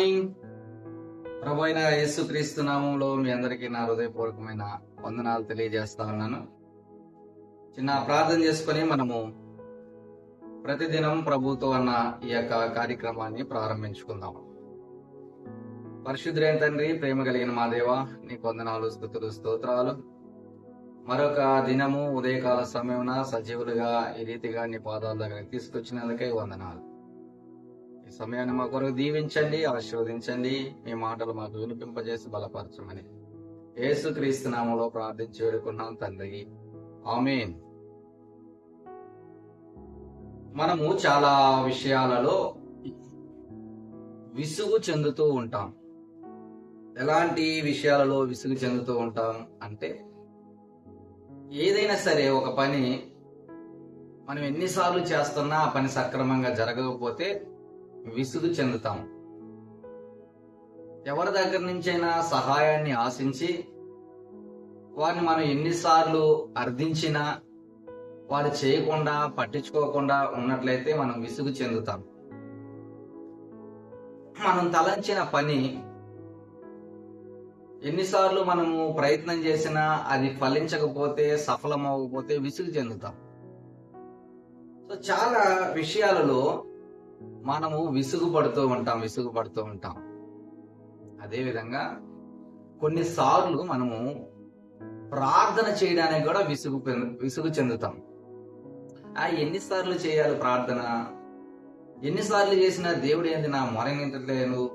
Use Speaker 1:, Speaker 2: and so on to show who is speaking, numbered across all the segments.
Speaker 1: Morning. ప్రభు అయిన యేసుక్రీస్తు నామంలో మీ అందరికీ నా హృదయపూర్వకమైన వందనాలు తెలియజేస్తా ఉన్నాను. చిన్న ప్రార్థన చేసుకొని మనము ప్రతిదినం ప్రభుతో అన్న ఈ యొక్క కార్యక్రమాన్ని ప్రారంభించుకుందాం. పరిశుద్ధులైన తండ్రి ప్రేమ కలిగిన మా దేవ నీ వందనాలు స్థుతులు స్తోత్రాలు. మరొక దినము ఉదయకాల సమయమున సజీవులుగా ఈ రీతిగా నీ పాదాల దగ్గర తీసుకొచ్చినందుకే వందనాలు. ఈ సమయాన్ని మా కొరకు దీవించండి ఆశీర్వదించండి. మీ మాటలు మాకు వినిపింపజేసి బలపరచమని యేసుక్రీస్తు నామలో ప్రార్థించి వేడుకున్నాం తండ్రి. ఆమెన్. మనము చాలా విషయాలలో విసుగు చెందుతూ ఉంటాం. ఎలాంటి విషయాలలో విసుగు చెందుతూ ఉంటాం అంటే ఏదైనా సరే ఒక పని మనం ఎన్నిసార్లు చేస్తున్నా ఆ పని సక్రమంగా జరగకపోతే విసుగు చెందుతాం ఎవరి దగ్గర నుంచైనా సహాయాన్ని ఆశించి వారిని మనం ఎన్నిసార్లు అర్థించినా వారు చేయకుండా పట్టించుకోకుండా ఉన్నట్లయితే మనం విసుగు చెందుతాం మనం తలంచిన పని ఎన్నిసార్లు మనము ప్రయత్నం చేసినా అది ఫలించకపోతే సఫలం అవ్వకపోతే విసుగు చెందుతాం సో చాలా విషయాలలో మనము విసుగుపడుతూ ఉంటాం విసుగుపడుతూ ఉంటాం. అదేవిధంగా కొన్నిసార్లు మనము ప్రార్థన చేయడానికి కూడా విసుగు విసుగు చెందుతాం. ఆ ఎన్నిసార్లు చేయాలి ప్రార్థన? ఎన్నిసార్లు చేసినా దేవుడు ఏంది నా మొరనింటలేదు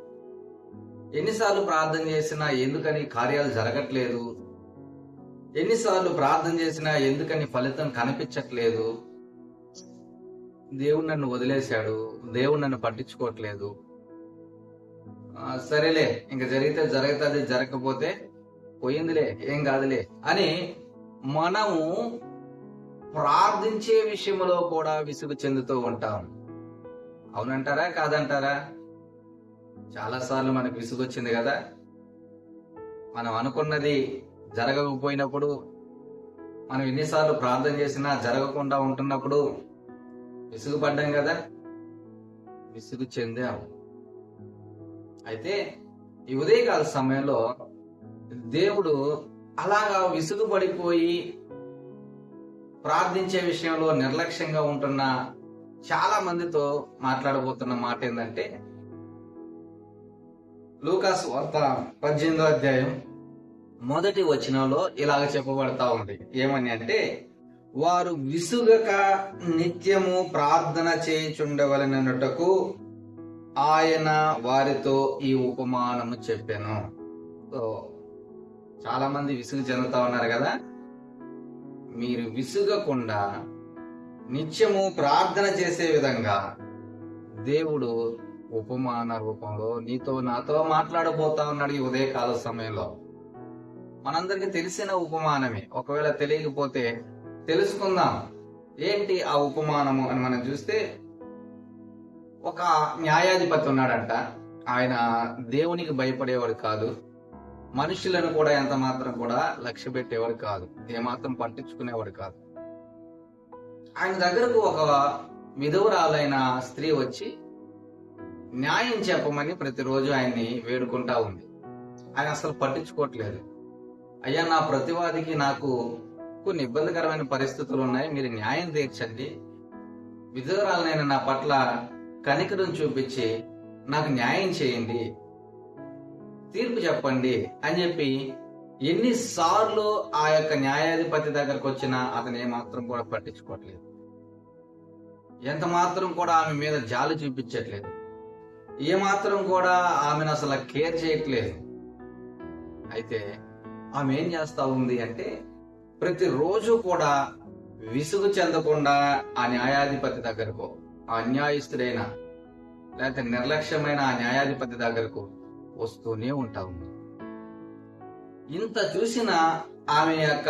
Speaker 1: ఎన్నిసార్లు ప్రార్థన చేసినా ఎందుకని కార్యాలు జరగట్లేదు? ఎన్నిసార్లు ప్రార్థన చేసినా ఎందుకని ఫలితం కనిపించట్లేదు? దేవుడు నన్ను వదిలేశాడు. దేవుడు నన్ను పట్టించుకోవట్లేదు. సరేలే ఇంకా జరిగితే జరుగుతుంది జరగకపోతే పోయిందిలే ఏం కాదులే అని మనము ప్రార్థించే విషయంలో కూడా విసుగు చెందుతూ ఉంటాం. అవునంటారా కాదంటారా? చాలాసార్లు మనకు విసుగు వచ్చింది కదా? మనం అనుకున్నది జరగకపోయినప్పుడు మనం ఎన్నిసార్లు ప్రార్థన చేసినా జరగకుండా ఉంటున్నప్పుడు విసుగుపడ్డాం కదా. విసుగు చెందాం. అయితే ఈ ఉదయకాల సమయంలో దేవుడు అలాగా విసుగుపడిపోయి ప్రార్థించే విషయంలో నిర్లక్ష్యంగా ఉంటున్న చాలా మందితో మాట్లాడబోతున్న మాట ఏంటంటే లూకాస్ వార్త పద్దెనిమిదో అధ్యాయం మొదటి వచనంలో ఇలాగ చెప్పబడతా ఉంది. ఏమని అంటే వారు విసుగక నిత్యము ప్రార్థన చేయుచుండవలనటకు ఆయన వారితో ఈ ఉపమానము చెప్పాను. సో చాలా మంది విసుగు చెందుతా ఉన్నారు కదా? మీరు విసుగకుండా నిత్యము ప్రార్థన చేసే విధంగా దేవుడు ఉపమాన రూపంలో నీతో నాతో మాట్లాడబోతా ఉన్నాడు ఈ ఉదయకాల సమయంలో. మనందరికి తెలిసిన ఉపమానమే. ఒకవేళ తెలియకపోతే తెలుసుకుందాం. ఏంటి ఆ ఉపమానము అని మనం చూస్తే ఒక న్యాయాధిపతి ఉన్నాడంట. ఆయన దేవునికి భయపడేవాడు కాదు. మనుషులను కూడా ఎంత మాత్రం కూడా లక్ష్య పెట్టేవాడు కాదు. ఏమాత్రం పట్టించుకునేవాడు కాదు. ఆయన దగ్గరకు ఒక విధవురాలైన స్త్రీ వచ్చి న్యాయం చెప్పమని ప్రతిరోజు ఆయన్ని వేడుకుంటా ఉంది. ఆయన అసలు పట్టించుకోవట్లేదు. అయ్యా నా ప్రతివాదికి నాకు కొన్ని ఇబ్బందికరమైన పరిస్థితులు ఉన్నాయి. మీరు న్యాయం తీర్చండి. విధురాలనైన నా పట్ల కనికరం చూపించి నాకు న్యాయం చేయండి. తీర్పు చెప్పండి అని చెప్పి ఎన్నిసార్లు ఆ యొక్క న్యాయాధిపతి దగ్గరకు వచ్చినా అతను ఏమాత్రం కూడా పట్టించుకోవట్లేదు. ఎంత మాత్రం కూడా ఆమె మీద జాలి చూపించట్లేదు. ఏమాత్రం కూడా ఆమెను అసలు కేర్ చేయట్లేదు. అయితే ఆమె ఏం చేస్తా ఉంది అంటే ప్రతిరోజు కూడా విసుగు చెందకుండా ఆ న్యాయాధిపతి దగ్గరకు ఆ అన్యాయస్తుడైన లేకపోతే నిర్లక్ష్యమైన ఆ న్యాయాధిపతి దగ్గరకు వస్తూనే ఉంటా. ఉంది ఇంత చూసిన ఆమె యొక్క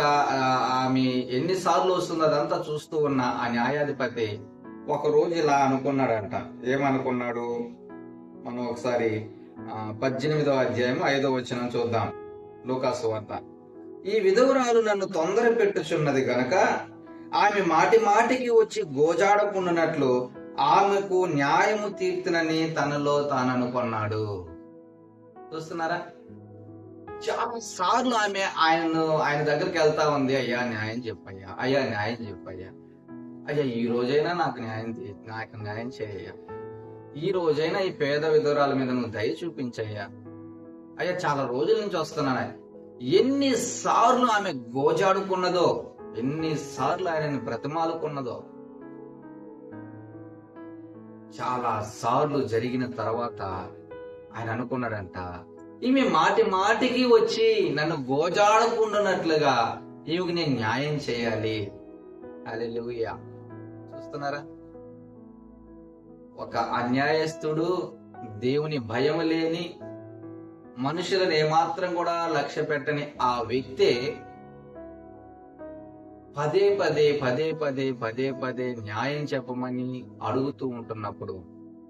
Speaker 1: ఆమె ఎన్నిసార్లు వస్తుందో అదంతా చూస్తూ ఉన్న ఆ న్యాయాధిపతి ఒక రోజు ఇలా అనుకున్నాడంట. ఏమనుకున్నాడు? మనం ఒకసారి పద్దెనిమిదవ అధ్యాయం ఐదో వచ్చిన చూద్దాం. లోకాసు వార్త. ఈ విధవురాలు నన్ను తొందర పెట్టుచున్నది గనక ఆమె మాటి మాటికి వచ్చి గోజాడకుండానట్లు ఆమెకు న్యాయము తీర్తునని తనలో తాను అనుకున్నాడు చూస్తున్నారా? చాలా సార్లు ఆమె ఆయనను ఆయన దగ్గరికి వెళ్తా ఉంది. అయ్యా న్యాయం చెప్పయ్యా. అయ్యా న్యాయం చెప్పయ్యా. అయ్యా ఈ రోజైనా నాకు న్యాయం నాకు న్యాయం చేయ్యా ఈ రోజైనా ఈ పేద విధురాల మీద నువ్వు దయ చూపించయ్యా. అయ్యా చాలా రోజుల నుంచి వస్తున్నాను ఎన్ని సార్లు ఆమె గోజాడుకున్నదో ఎన్ని సార్లు ఆయనని చాలా సార్లు జరిగిన తర్వాత ఆయన అనుకున్నాడంట ఈమె మాటి మాటికి వచ్చి నన్ను గోజాడుకుంటున్నట్లుగా ఈమెకి నేను న్యాయం చేయాలి. అలెలుయ చూస్తున్నారా? ఒక అన్యాయస్తుడు దేవుని భయం లేని మనుషులను ఏమాత్రం కూడా లక్ష్య పెట్టని ఆ వ్యక్తే పదే పదే పదే పదే పదే పదే న్యాయం చెప్పమని అడుగుతూ ఉంటున్నప్పుడు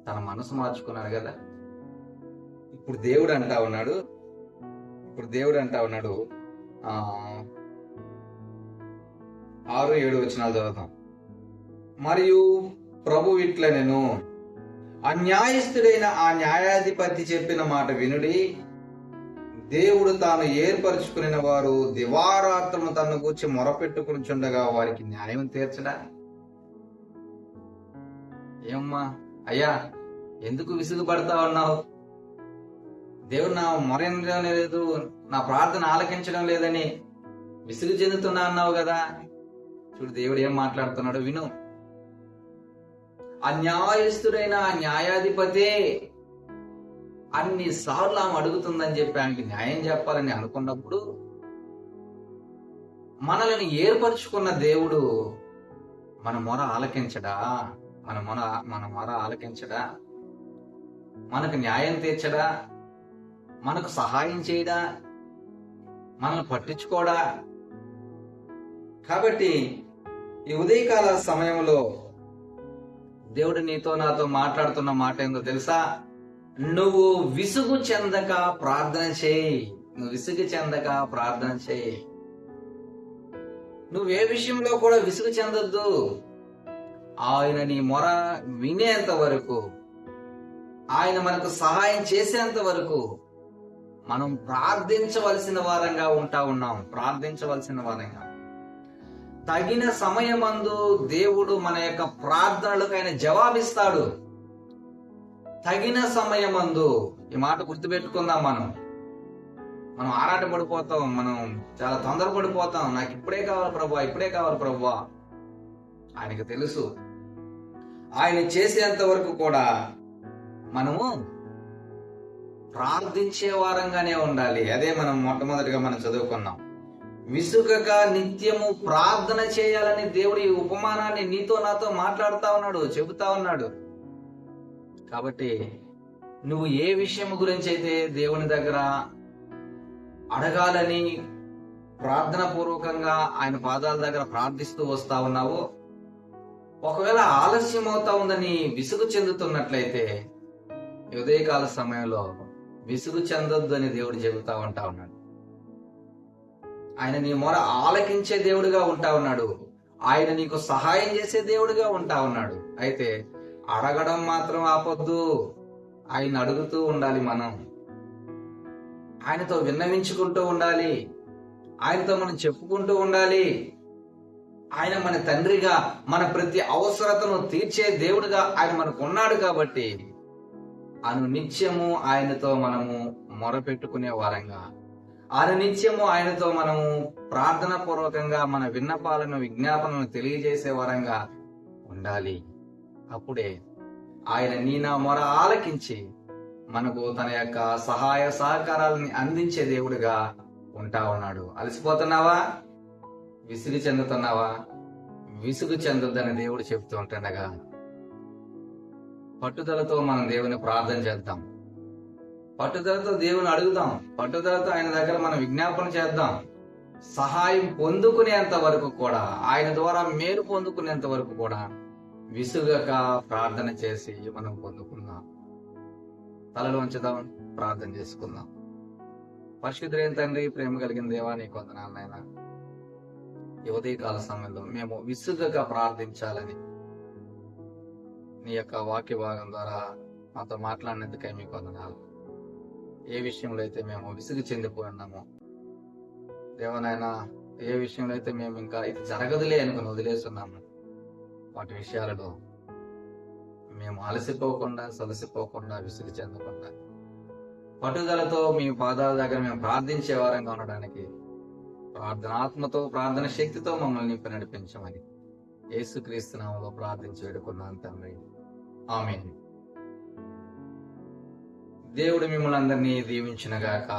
Speaker 1: తన మనసు మార్చుకున్నాడు కదా. ఇప్పుడు దేవుడు అంటా ఉన్నాడు. ఇప్పుడు దేవుడు అంటా ఉన్నాడు. ఆరు ఏడు వచ్చినాలు చదువుతాం. మరియు ప్రభు ఇట్ల నేను అన్యాయస్తుడైన ఆ న్యాయాధిపతి చెప్పిన మాట వినుడి దేవుడు తాను ఏర్పరచుకుని వారు దివారాత్రము తను కూర్చి మొరపెట్టుకునిచుండగా వారికి న్యాయం తీర్చడా? ఏమ్మా అయ్యా ఎందుకు విసుగుపడతా ఉన్నావు? దేవుడు నా మొరడం లేదు నా ప్రార్థన ఆలకించడం లేదని విసుగు చెందుతున్నా అన్నావు కదా? చూడు దేవుడు ఏం మాట్లాడుతున్నాడు విను. అన్యాయస్తుడైన న్యాయాధిపతే అన్ని సార్లు ఆమె అడుగుతుందని చెప్పి ఆమెకి న్యాయం చెప్పాలని అనుకున్నప్పుడు మనల్ని ఏర్పరచుకున్న దేవుడు మన మొర ఆలకించడా? మన మొర మన మొర ఆలకించడా? మనకు న్యాయం తీర్చడా? మనకు సహాయం చేయడా? మనల్ని పట్టించుకోడా? కాబట్టి ఈ ఉదయకాల సమయంలో దేవుడు నీతో నాతో మాట్లాడుతున్న మాట ఏందో తెలుసా? నువ్వు విసుగు చెందక ప్రార్థన చేయి. నువ్వు విసుగు చెందక ప్రార్థన చేయి. నువ్వు ఏ విషయంలో కూడా విసుగు చెందొద్దు. ఆయన నీ మొర వినేంత వరకు ఆయన మనకు సహాయం చేసేంత వరకు మనం ప్రార్థించవలసిన వారంగా ఉంటా ఉన్నాం. ప్రార్థించవలసిన వారంగా. తగిన సమయమందు దేవుడు మన యొక్క ప్రార్థనలకు ఆయన జవాబిస్తాడు. తగిన సమయమందు ఈ మాట గుర్తుపెట్టుకుందాం మనం. మనం ఆరాట పడిపోతాం మనం చాలా తొందరపడిపోతాం. నాకు ఇప్పుడే కావాలి ప్రభా ఇప్పుడే కావాలి ప్రభా. ఆయనకు తెలుసు. ఆయన చేసేంత వరకు కూడా మనము ప్రార్థించే వారంగానే ఉండాలి. అదే మనం మొట్టమొదటిగా మనం చదువుకున్నాం. విసుగక నిత్యము ప్రార్థన చేయాలని దేవుడి ఈ ఉపమానాన్ని నీతో నాతో మాట్లాడుతా ఉన్నాడు చెబుతా ఉన్నాడు. కాబట్టి నువ్వు ఏ విషయం గురించి అయితే దేవుని దగ్గర అడగాలని ప్రార్థన పూర్వకంగా ఆయన పాదాల దగ్గర ప్రార్థిస్తూ వస్తా ఉన్నావో ఒకవేళ ఆలస్యం అవుతా ఉందని విసుగు చెందుతున్నట్లయితే ఉదయకాల సమయంలో విసుగు చెందొద్దు అని దేవుడు చెబుతా ఉంటా ఉన్నాడు. ఆయన నీ మొర ఆలకించే దేవుడిగా ఉంటా ఉన్నాడు. ఆయన నీకు సహాయం చేసే దేవుడిగా ఉంటా ఉన్నాడు. అయితే అడగడం మాత్రం ఆపొద్దు. ఆయన అడుగుతూ ఉండాలి మనం. ఆయనతో విన్నవించుకుంటూ ఉండాలి. ఆయనతో మనం చెప్పుకుంటూ ఉండాలి. ఆయన మన తండ్రిగా మన ప్రతి అవసరతను తీర్చే దేవుడిగా ఆయన మనకు ఉన్నాడు కాబట్టి అను నిత్యము ఆయనతో మనము మొరపెట్టుకునే వారంగా. అనునిత్యము ఆయనతో మనము ప్రార్థన పూర్వకంగా మన విన్నపాలను విజ్ఞాపనను తెలియజేసే వరంగా ఉండాలి. అప్పుడే ఆయన నీ నా మొర ఆలకించి మనకు తన యొక్క సహాయ సహకారాలని అందించే దేవుడిగా ఉంటా ఉన్నాడు. అలసిపోతున్నావా? విసిరి చెందుతున్నావా? విసుగు చెందొద్దని దేవుడు చెప్తూ ఉంటుండగా పట్టుదలతో మనం దేవుని ప్రార్థన చేద్దాం. పట్టుదలతో దేవుని అడుగుదాం. పట్టుదలతో ఆయన దగ్గర మనం విజ్ఞాపన చేద్దాం. సహాయం పొందుకునేంత వరకు కూడా ఆయన ద్వారా మేలు పొందుకునేంత వరకు కూడా విసుగక ప్రార్థన చేసి మనం పొందుకుందాం. తలలో ఉంచుదాం ప్రార్థన చేసుకుందాం. పరిశుద్ధులైన తండ్రి ప్రేమ కలిగిన దేవా నీ కొందనాలు ఈ ఉదయకాల సమయంలో మేము విసుగక ప్రార్థించాలని నీ యొక్క వాక్య భాగం ద్వారా మాతో మాట్లాడినందుకై మీ కొందనాలు ఏ విషయంలో అయితే మేము విసుగు చెందిపోయి ఉన్నామో దేవనైనా ఏ విషయంలో అయితే మేము ఇంకా ఇది జరగదులే అనుకుని వదిలేస్తున్నాము వాటి విషయాలలో మేము అలసిపోకుండా సలసిపోకుండా విసుగు చెందకుండా పట్టుదలతో మీ పాదాల దగ్గర మేము ప్రార్థించే వారంగా ఉండడానికి ప్రార్థనాత్మతో ప్రార్థన శక్తితో మమ్మల్ని నింపి నడిపించమని యేసుక్రీస్తునామలో ప్రార్థించి వేడుకున్నాను తండ్రి. ఆమె దేవుడు మిమ్మల్ని అందరినీ దీవించినగాక